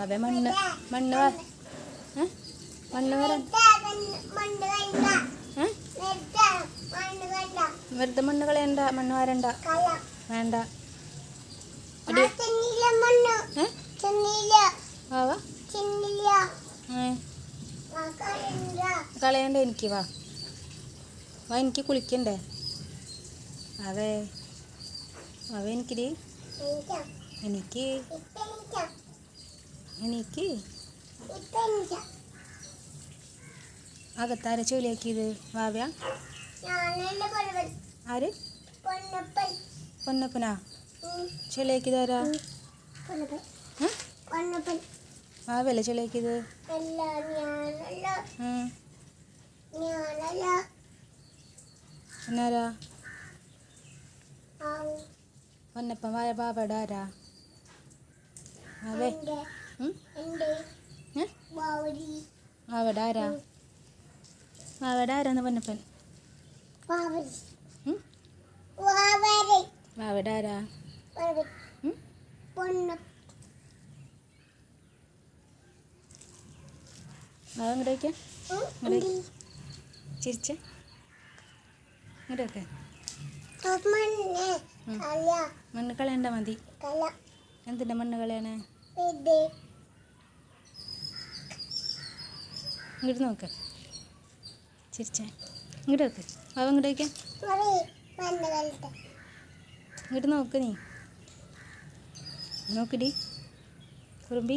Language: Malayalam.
അതെ മണ്ണ് മണ്ണ്? മണ്ണ് വരാൻ? വെറുതെ മണ്ണ് കളയണ്ട മണ്ണ് വാരണ്ട. വേണ്ട. കളയണ്ട എനിക്ക് വാ. വാ എനിക്ക് കുളിക്കണ്ടേ? അതെ. അവ എനിക്ക് എനിക്ക് എനിക്ക് അകത്താര ചൂലിയാക്കിയത് വാവ്യ? ആര്? പൊന്നപ്പനാ? ചൊലിയാക്കിയത് ആരാ? വാവ്യല്ലേ ഉം. എന്നാരാ? പൊന്നപ്പൻ വായ ബാബയുടെ ആരാ? വാവേ. ആരാ? ആരാന്ന് പൊന്നപ്പൻ ഉം? വാവയുടെ ആരാ? ഉം? വാവ ഇങ്ങോട്ട് വയ്ക്കാം ചിരിച്ച. ഇങ്ങോട്ട് വെക്കേ മണ്ണ് കളയണ്ട മതി. എന്തിന്റെ മണ്ണ് കളയണേ? ഇങ്ങോട്ട് നോക്ക്. ചിരിച്ചേ. ഇങ്ങോട്ട് നോക്ക്. വാവ ഇങ്ങോട്ട് ഇങ്ങോട്ട് നോക്ക് നീ. നോക്കിടി കുറുമ്പി.